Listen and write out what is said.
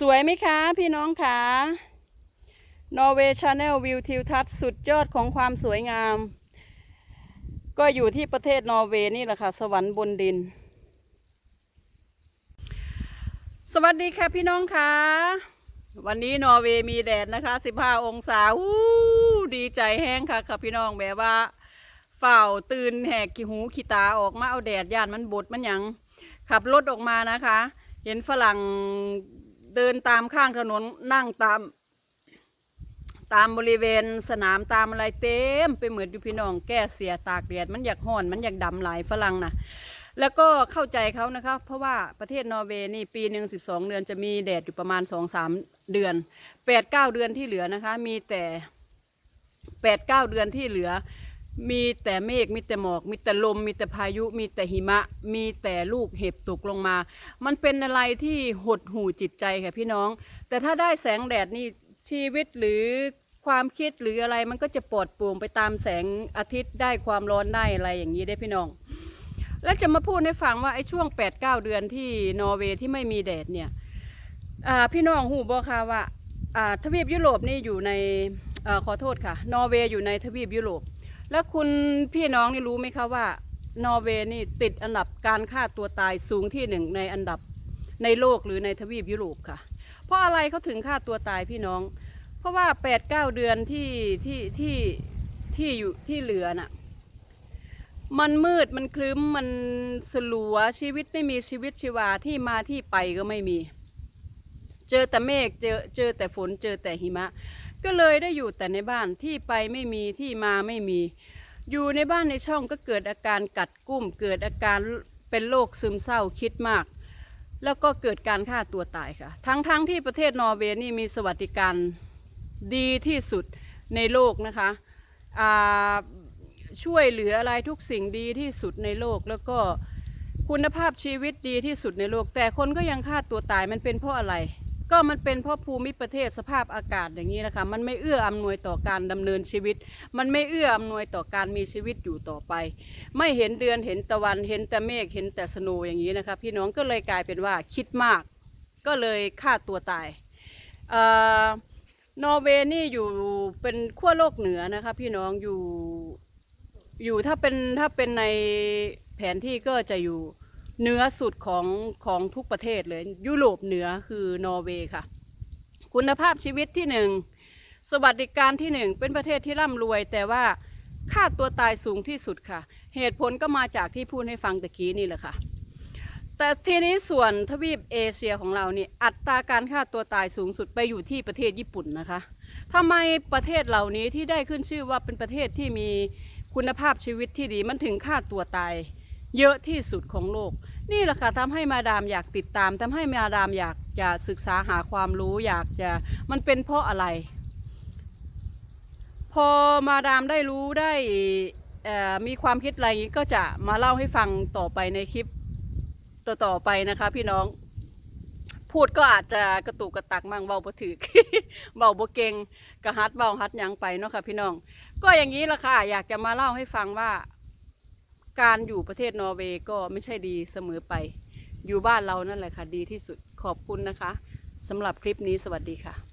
สวยไหมคะ พี่น้องคะนอร์เวย์ชาแนลวิวทิวทัศน์สุดยอดของความสวยงาม ก็อยู่ที่ประเทศนอร์เวย์นี่แหละค่ะ สวรรค์บนดิน สวัสดีค่ะพี่น้องคะ วันนี้นอร์เวย์มีแดดนะคะ 15 องศาอู้ดีใจแห้งค่ะค่ะพี่น้องแบบว่าเฝ้าตื่นแหกขี้หูขี้ตาออกมาเอาแดดย่านมันบดมันหยังขับรถออกมานะคะ เห็นฝรั่ง เดินตามข้างถนนนั่งตาม ตามบริเวณสนามตามอะไรเต็มไปเหมือนอยู่พี่น้องแก้เสียตากแดดมันอยากห่อนมันอยากดำหลายฝรั่งนะแล้วก็เข้าใจเขานะคะเพราะว่าประเทศนอร์เวย์นี่ปีหนึ่งสิบสองเดือนจะมีแดดอยู่ประมาณสองสามเดือนแปดเก้าเดือนที่เหลือนะคะ มีแต่แปดเก้าเดือนที่เหลือ มีแต่เมฆมีแต่หมอก มีแต่ลม มีแต่พายุ มีแต่หิมะ มีแต่ลูกเห็บตกลงมา มันเป็นอะไรที่หดหู่จิตใจค่ะพี่น้อง แต่ถ้าได้แสงแดดนี่ชีวิตหรือความคิดหรืออะไรมันก็จะปลอดโปร่งไปตามแสงอาทิตย์ได้ความร้อนได้อะไรอย่างนี้ได้พี่น้อง แล้วจะมาพูดให้ฟังว่าไอ้ช่วง 8-9 เดือนที่นอร์เวย์ที่ไม่มีแดดเนี่ยพี่น้องหูบอค่ะว่าทวีปยุโรปนี่อยู่ในอขอโทษค่ะ นอร์เวย์อยู่ในทวีปยุโรป แล้วคุณพี่น้องนี่รู้ไหมคะว่า นอร์เวย์นี่ติดอันดับการฆ่าตัวตายสูงที่หนึ่งในอันดับในโลกหรือในทวีปยุโรปค่ะ เพราะอะไรเขาถึงฆ่าตัวตายพี่น้อง เพราะว่าแปดเก้าเดือนที่ที่ที่ที่อยู่ที่เหลือน่ะมันมืดมันครึ้มมันสลัวชีวิตไม่มีชีวิตชีวาที่มาที่ไปก็ไม่มี เจอแต่เมฆเจอเจอแต่ฝนเจอแต่หิมะ ก็เลยได้อยู่แต่ในบ้านที่ไปไม่มีที่มาไม่มี อยู่ในบ้านในช่องก็เกิดอาการกัดกุ้ม เกิดอาการเป็นโรคซึมเศร้าคิดมาก แล้วก็เกิดการฆ่าตัวตายค่ะ ทั้งๆทที่ประเทศนอร์เวย์นี่มีสวัสดิการดีที่สุดในโลกนะคะช่วยเหลืออะไรทุกสิ่งดีที่สุดในโลกแล้วก็คุณภาพชีวิตดีที่สุดในโลก แต่คนก็ยังฆ่าตัวตายมันเป็นเพราะอะไร ก็มันเป็นเพราะภูมิประเทศสภาพอากาศอย่างนี้นะคะ มันไม่เอื้ออำนวยต่อการดำเนินชีวิต มันไม่เอื้ออำนวยต่อการมีชีวิตอยู่ต่อไป ไม่เห็นเดือนเห็นตะวันเห็นแต่เมฆเห็นแต่สนว์อย่างนี้นะคะพี่น้องก็เลยกลายเป็นว่าคิดมาก ก็เลยฆ่าตัวตายนอร์เวย์นี่อยู่เป็นขั้วโลกเหนือนะคะพี่น้องอยู่อยู่ถ้าเป็นถ้าเป็นในแผนที่ก็จะอยู่ เหนือสุดของของทุกประเทศเลย ยุโรปเหนือคือนอร์เวย์ค่ะ คุณภาพชีวิตที่หนึ่งสวัสดิการที่หนึ่งเป็นประเทศที่ร่ำรวย แต่ว่าค่าตัวตายสูงที่สุดค่ะ เหตุผลก็มาจากที่พูดให้ฟังตะกี้นี่แหละค่ะ แต่ทีนี้ส่วนทวีปเอเชียของเรานี่อัตราการฆ่าตัวตายสูงสุดไปอยู่ที่ประเทศญี่ปุ่นนะคะทำไมประเทศเหล่านี้ที่ได้ขึ้นชื่อว่าเป็นประเทศที่มีคุณภาพชีวิตที่ดีมันถึงฆ่าตัวตาย เยอะที่สุดของโลก นี่แหละค่ะทำให้มาดามอยากติดตามทำให้มาดามอยากจะศึกษาหาความรู้อยากจะมันเป็นเพราะอะไร พอมาดามได้รู้ได้มีความคิดอะไรอย่างนี้ก็จะมาเล่าให้ฟังต่อไปในคลิปต่อๆไปนะคะพี่น้องพูดก็อาจจะกระตุกกระตักมั่งเบาบ่ถือเบาบ่เก่งกระฮัดเบาฮัดยังไปเนาะค่ะพี่น้อง ก็อย่างนี้ละค่ะ อยากจะมาเล่าให้ฟังว่า การอยู่ประเทศนอร์เวย์ก็ไม่ใช่ดีเสมอไป อยู่บ้านเรานั่นแหละค่ะดีที่สุดขอบคุณนะคะสำหรับคลิปนี้สวัสดีค่ะ